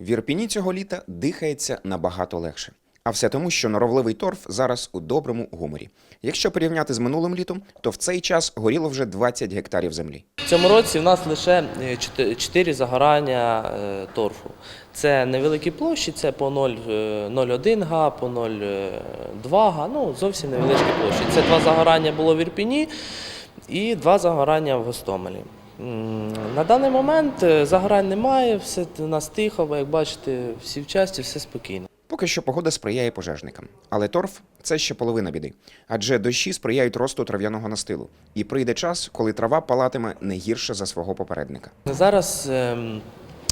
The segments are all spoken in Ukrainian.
В Ірпіні цього літа дихається набагато легше. А все тому, що норовливий торф зараз у доброму гуморі. Якщо порівняти з минулим літом, то в цей час горіло вже 20 гектарів землі. В цьому році в нас лише 4 загорання е, торфу. Це невеликі площі, це по 0, е, 0,1 га, по 0,2 га, ну зовсім невеличкі площі. Це два загорання було в Ірпіні і два загорання в Гостомелі. На даний момент е, загорань немає, все у нас тихо, бо як бачите, всі в часті, все спокійно. Поки що погода сприяє пожежникам. Але торф це ще половина біди. Адже дощі сприяють росту трав'яного настилу. І прийде час, коли трава палатиме не гірше за свого попередника. Зараз ем,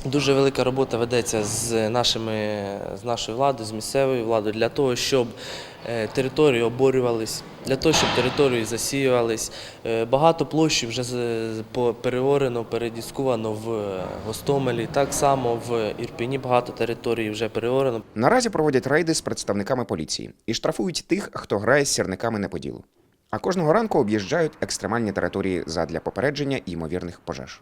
дуже велика робота ведеться з нашими з нашою владою, з місцевою владою для того, щоб е, території оборювались, для того, щоб території засіювались. Е, Багато площі вже переорено, передіскувано в е, Гостомелі. Так само в Ірпіні багато територій вже переорено. Наразі проводять рейди з представниками поліції і штрафують тих, хто грає з сірниками не поділу. А кожного ранку об'їжджають екстремальні території задля попередження ймовірних пожеж.